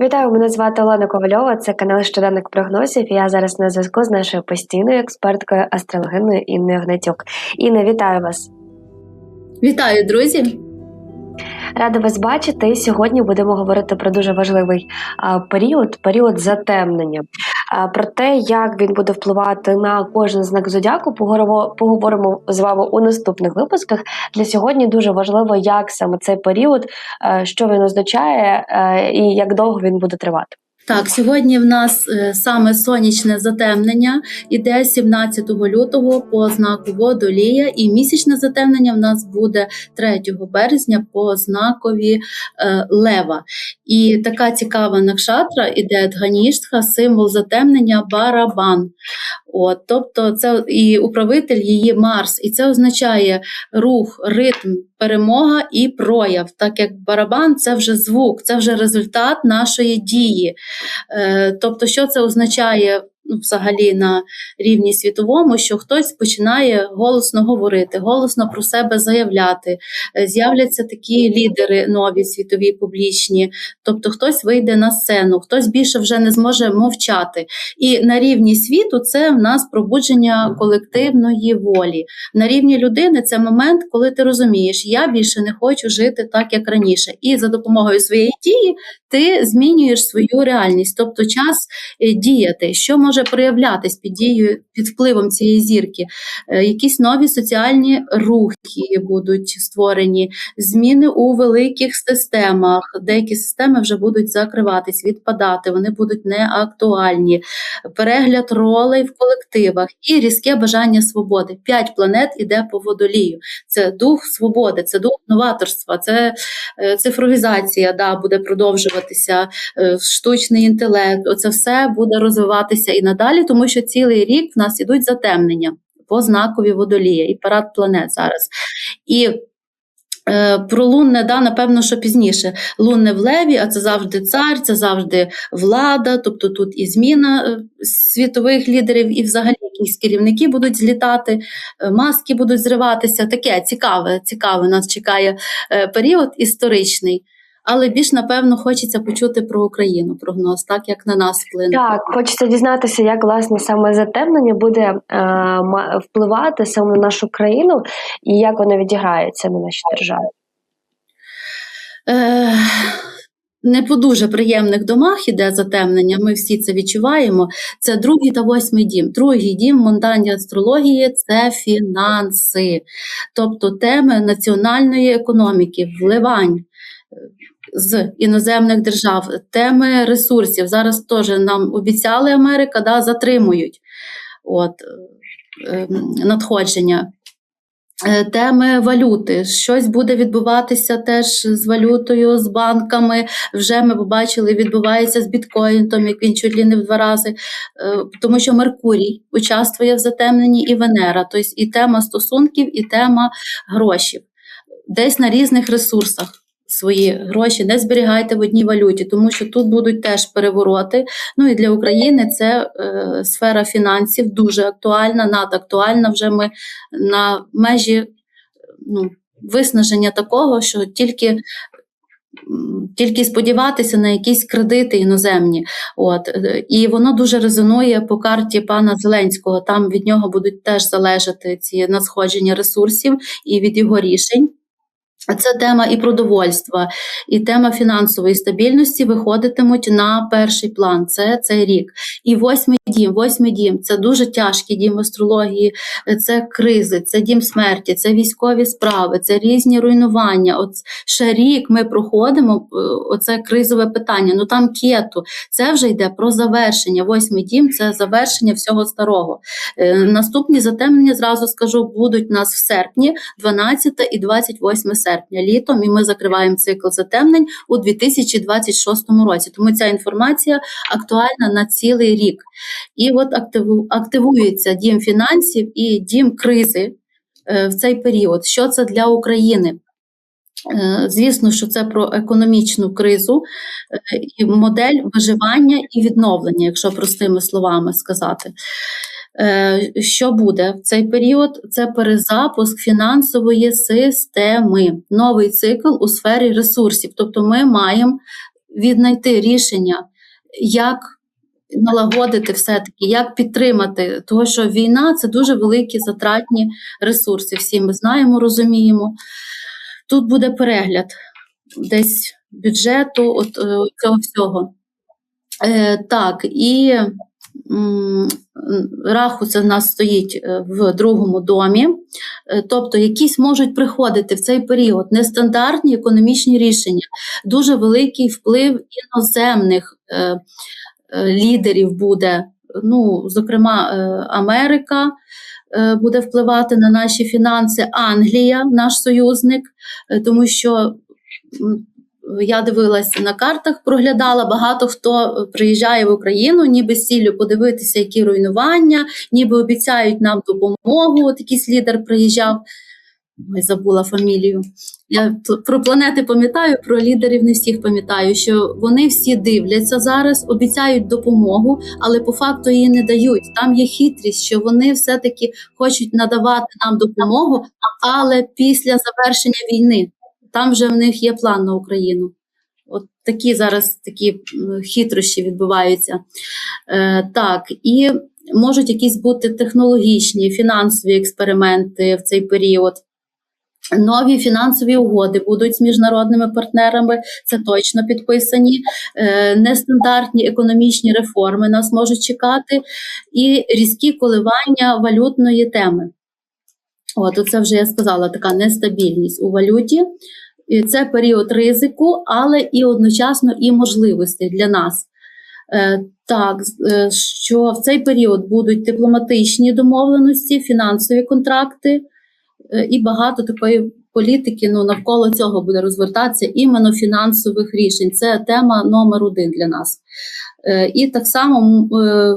Вітаю, мене звати Олена Ковальова. Це канал Щоденник прогнозів. і Я зараз на зв'язку з нашою постійною експерткою астрологиною Інною Гнатюк. Інна, вітаю вас! Вітаю, друзі! Рада вас бачити. Сьогодні будемо говорити про дуже важливий період період затемнення. Про те, як він буде впливати на кожен знак зодіаку, поговоримо з вами у наступних випусках. Для сьогодні дуже важливо, як саме цей період, е, що він означає е, і як довго він буде тривати. Так, сьогодні в нас е, саме сонячне затемнення іде 17 лютого по знаку Водолія, і місячне затемнення в нас буде 3 березня по знакові е, Лева. І така цікава накшатра іде Дганіштха, символ затемнення барабан. От, Тобто це і управитель її Марс, і це означає рух, ритм, перемога і прояв, так як барабан це вже звук, це вже результат нашої дії. Е, Тобто, що це означає ну, взагалі на рівні світовому, що хтось починає голосно говорити, голосно про себе заявляти, Е, з'являться такі лідери нові світові публічні, тобто хтось вийде на сцену, хтось більше вже не зможе мовчати. І на рівні світу це в нас пробудження колективної волі. На рівні людини це момент, коли ти розумієш, я більше не хочу жити так, як раніше. І за допомогою своєї дії ти змінюєш свою реальність, тобто час е, діяти, що може проявлятись під дією, під впливом цієї зірки. Е, Якісь нові соціальні рухи будуть створені, зміни у великих системах. Деякі системи вже будуть закриватись, відпадати, вони будуть неактуальні. Перегляд ролей в колективах і різке бажання свободи. П'ять планет іде по водолію. Це дух свободи, це дух новаторства, це е, цифровізація, да, буде продовжуватися, е, штучний інтелект. Оце все буде розвиватися і надалі, тому що цілий рік в нас ідуть затемнення по знакові водолія і парад планет зараз. І е, про лунне, да, напевно, що пізніше. Лунне в леві, а це завжди цар, це завжди влада, тобто тут і зміна е, світових лідерів, і взагалі якісь керівники будуть злітати, е, маски будуть зриватися. Таке цікаве, цікаве нас чекає період історичний. Але більш напевно хочеться почути про Україну прогноз, так як на нас вплине. Так, хочеться дізнатися, як власне саме затемнення буде е, впливати саме на нашу країну і як воно відіграється на нашій державі. Е, не по дуже приємних домах іде затемнення, ми всі це відчуваємо. Це другий та восьмий дім. Другий дім в монданні астрології це фінанси, тобто теми національної економіки, вливань. З іноземних держав, теми ресурсів. Зараз теж нам обіцяли Америка, да, затримують от, е, надходження. Е, Теми валюти, щось буде відбуватися теж з валютою, з банками. Вже ми побачили, відбувається з біткоїном, як він чуть ли не в два рази, Е, тому що Меркурій участвує в затемненні і Венера, тобто і тема стосунків, і тема грошей. Десь на різних ресурсах свої гроші не зберігайте в одній валюті, тому що тут будуть теж перевороти. Ну і для України це е, сфера фінансів дуже актуальна, надактуальна. Вже ми на межі ну, виснаження такого, що тільки. Тільки сподіватися на якісь кредити іноземні, от е, і воно дуже резонує по карті пана Зеленського. Там від нього будуть теж залежати ці надходження ресурсів і від його рішень. Це тема і продовольства, і тема фінансової стабільності виходитимуть на перший план. Це цей рік. І восьмий дім, восьмий дім це дуже тяжкий дім астрології, це кризи, це дім смерті, це військові справи, це різні руйнування. От ще рік ми проходимо е, оце кризове питання. Ну там кету, це вже йде про завершення. Восьмий дім це завершення всього старого. Е, Наступні затемнення, зразу скажу, будуть у нас в серпні, 12 і 28 серпня, літом, і ми закриваємо цикл затемнень у 2026 році. Тому ця інформація актуальна на цілий рік. І от активу- активується дім фінансів і дім кризи е, в цей період. Що це для України? Е, Звісно, що це про економічну кризу, е, модель виживання і відновлення, якщо простими словами сказати. Е, Що буде в цей період? Це перезапуск фінансової системи, новий цикл у сфері ресурсів. Тобто ми маємо віднайти рішення, як налагодити все-таки, як підтримати, тому що війна це дуже великі затратні ресурси. Всі ми знаємо, розуміємо. Тут буде перегляд десь бюджету, от е, цього всього. Е, так, і раху це в нас стоїть е, в другому домі. Е, Тобто, якісь можуть приходити в цей період нестандартні економічні рішення, дуже великий вплив іноземних е, лідерів буде. Ну, зокрема, Америка буде впливати на наші фінанси, Англія, наш союзник, тому що я дивилася на картах, проглядала багато хто приїжджає в Україну, ніби з ціллю подивитися, які руйнування, ніби обіцяють нам допомогу. От якийсь лідер приїжджав. Ой, забула фамілію. Я про планети пам'ятаю, про лідерів не всіх пам'ятаю, що вони всі дивляться зараз, обіцяють допомогу, але по факту її не дають. Там є хитрість, що вони все-таки хочуть надавати нам допомогу, але після завершення війни. Там вже в них є план на Україну. От такі зараз такі хитрощі відбуваються. Е, так, і можуть якісь бути технологічні, фінансові експерименти в цей період. Нові фінансові угоди будуть з міжнародними партнерами, це точно підписані. Е, нестандартні економічні реформи нас можуть чекати, і різкі коливання валютної теми. От, це вже я сказала, така нестабільність у валюті. І Це період ризику, але і одночасно і можливостей для нас. Е, так, е, що в цей період будуть дипломатичні домовленості, фінансові контракти е, і багато такої політики ну, навколо цього буде розвертатися іменно фінансових рішень. Це тема номер один для нас. Е, І так само е,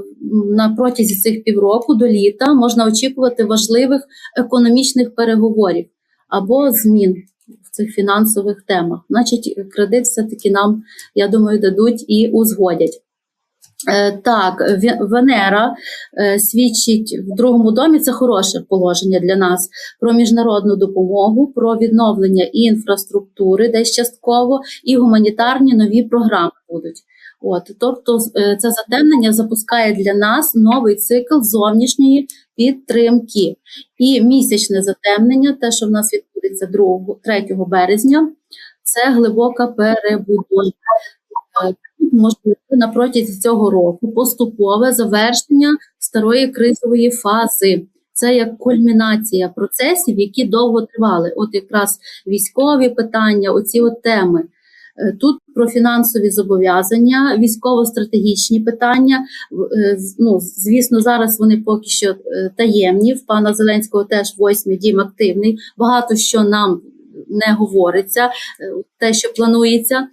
на протязі цих півроку до літа можна очікувати важливих економічних переговорів або змін в цих фінансових темах. Значить, кредит все-таки нам, я думаю, дадуть і узгодять. Е, Так, Венера е, свідчить в другому домі. Це хороше положення для нас про міжнародну допомогу, про відновлення інфраструктури, десь частково, і гуманітарні нові програми будуть. От, тобто, е, це затемнення запускає для нас новий цикл зовнішньої підтримки. І місячне затемнення, те, що в нас відбудеться 2, 3 березня, це глибока перебудова. Е, бути на протязі цього року поступове завершення старої кризової фази. Це як кульмінація процесів, які довго тривали. От якраз військові питання, оці от теми. Е, Тут про фінансові зобов'язання, військово-стратегічні питання. Е, Ну, звісно, зараз вони поки що е, таємні. В пана Зеленського теж восьмий дім активний. Багато що нам не говориться, те, що планується.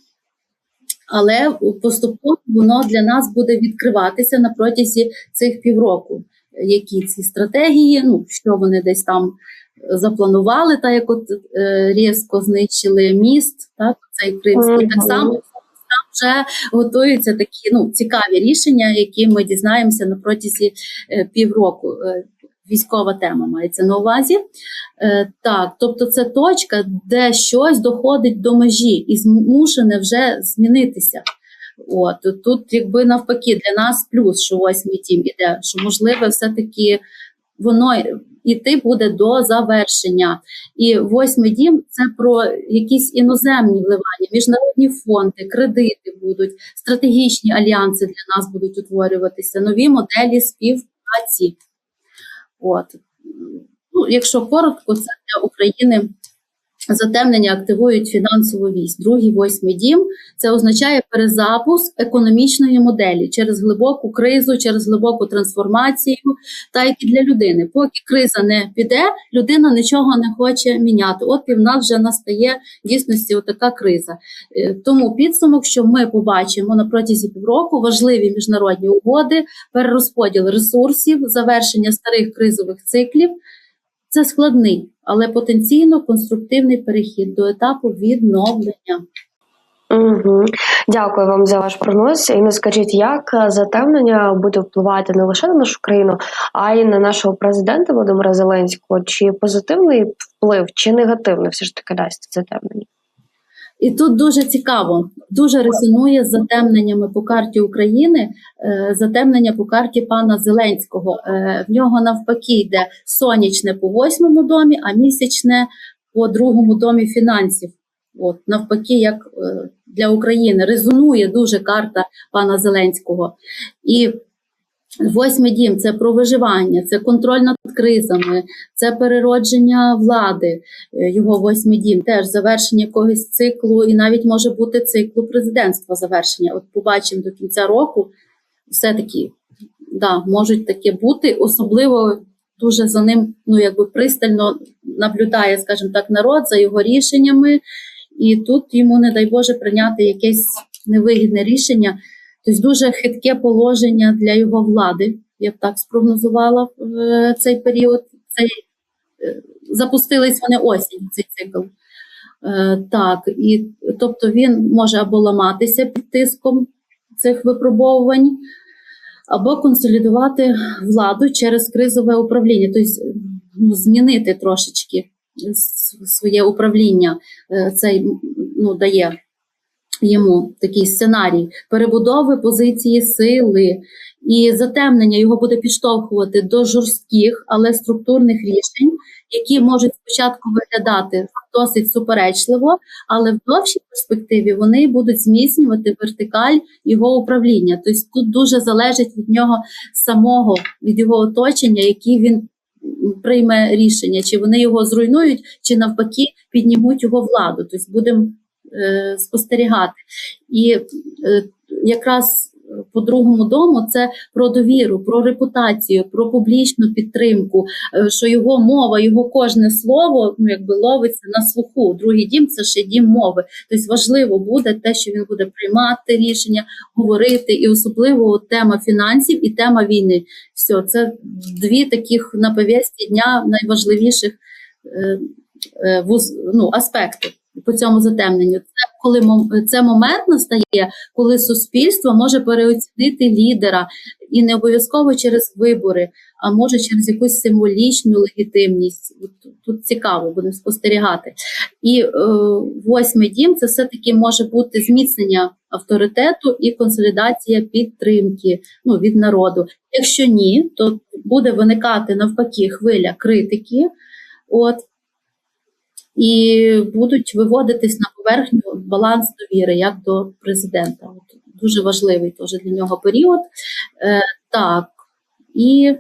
Але поступово воно для нас буде відкриватися на протязі цих півроку. Які ці стратегії, ну що вони десь там запланували, так як от е, різко знищили міст, так цей кримський, так само там вже готуються такі ну цікаві рішення, які ми дізнаємося на протязі е, півроку. Військова тема мається на увазі. Е, так, тобто це точка, де щось доходить до межі і змушене вже змінитися. От тут, якби навпаки, для нас плюс, що восьмий тім іде, що можливе, все-таки воно іти буде до завершення. І восьмий дім це про якісь іноземні вливання, міжнародні фонди, кредити будуть, стратегічні альянси для нас будуть утворюватися, нові моделі співпраці. От. Ну, якщо коротко, це для України затемнення активують фінансову вісь. Другий восьмий дім це означає перезапуск економічної моделі через глибоку кризу, через глибоку трансформацію, так і для людини. Поки криза не піде, людина нічого не хоче міняти. От і в нас вже настає в дійсності така криза. Е, Тому підсумок, що ми побачимо на протязі півроку важливі міжнародні угоди, перерозподіл ресурсів, завершення старих кризових циклів. Це складний, але потенційно конструктивний перехід до етапу відновлення. Угу. Дякую вам за ваш прогноз. І не скажіть, як е, затемнення буде впливати не лише на нашу країну, а й на нашого президента Володимира Зеленського. Чи позитивний вплив, чи негативний все ж таки дасть затемнення? І тут дуже цікаво, дуже резонує з затемненнями по карті України, е, затемнення по карті пана Зеленського. Е, В нього навпаки йде сонячне по восьмому домі, а місячне по другому домі фінансів. От навпаки, як е, для України резонує дуже карта пана Зеленського. І восьмий дім це про виживання, це контроль над кризами, це переродження влади. Е, Його восьмий дім теж завершення якогось циклу, і навіть може бути циклу президентства завершення. От побачимо до кінця року, все-таки да, можуть таке бути, особливо дуже за ним ну, якби пристально наблюдає, скажімо так, народ за його рішеннями, і тут йому, не дай Боже, прийняти якесь невигідне рішення. Тобто дуже хитке положення для його влади. Я б так спрогнозувала в е, цей період. Цей, е, запустились вони осінь, цей цикл. Е, Так, і тобто він може або ламатися під тиском цих випробовувань, або консолідувати владу через кризове управління, тобто ну, змінити трошечки своє управління. Цей ну, дає йому такий сценарій перебудови позиції сили. І затемнення його буде підштовхувати до жорстких, але структурних рішень, які можуть спочатку виглядати досить суперечливо, але в довшій перспективі вони будуть зміцнювати вертикаль його управління. Тобто тут дуже залежить від нього самого, від його оточення, які він прийме рішення, чи вони його зруйнують, чи навпаки піднімуть його владу. Тобто будемо е, спостерігати. І е, якраз по другому дому це про довіру, про репутацію, про публічну підтримку, е, що його мова, його кожне слово ну якби ловиться на слуху. Другий дім це ще дім мови. Тобто важливо буде те, що він буде приймати рішення, говорити, і особливо тема фінансів і тема війни. Все, це дві таких на повісті дня найважливіших ну, аспекти по цьому затемненню. Це коли це момент настає, коли суспільство може переоцінити лідера і не обов'язково через вибори, а може через якусь символічну легітимність. Тут цікаво будемо спостерігати. І е, восьмий дім це все-таки може бути зміцнення авторитету і консолідація підтримки ну, від народу. Якщо ні, то буде виникати навпаки хвиля критики. От, і будуть виводитись на поверхню баланс довіри як до президента. От, дуже важливий теж для нього період. Е, так, і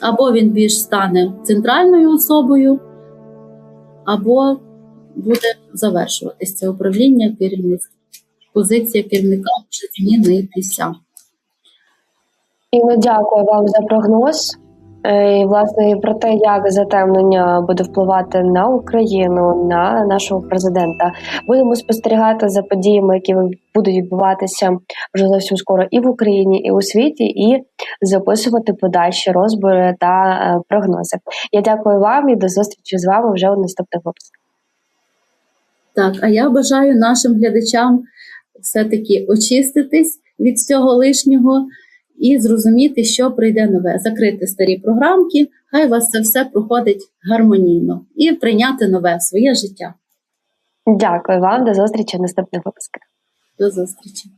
або він більш стане центральною особою, або буде завершуватись це управління керівництва. Позиція керівника може змінитися. Інно дякую вам за прогноз. Е, І, власне, про те, як затемнення буде впливати на Україну, на нашого президента. Будемо спостерігати за подіями, які будуть відбуватися вже зовсім скоро і в Україні, і у світі, і записувати подальші розбори та е, прогнози. Я дякую вам і до зустрічі з вами вже у наступних випусках. Так, а я бажаю нашим глядачам все-таки очиститись від всього лишнього і зрозуміти, що прийде нове, закрити старі програмки, хай у вас це все проходить гармонійно і прийняти нове в своє життя. Дякую вам, до зустрічі в наступних випусках. До зустрічі.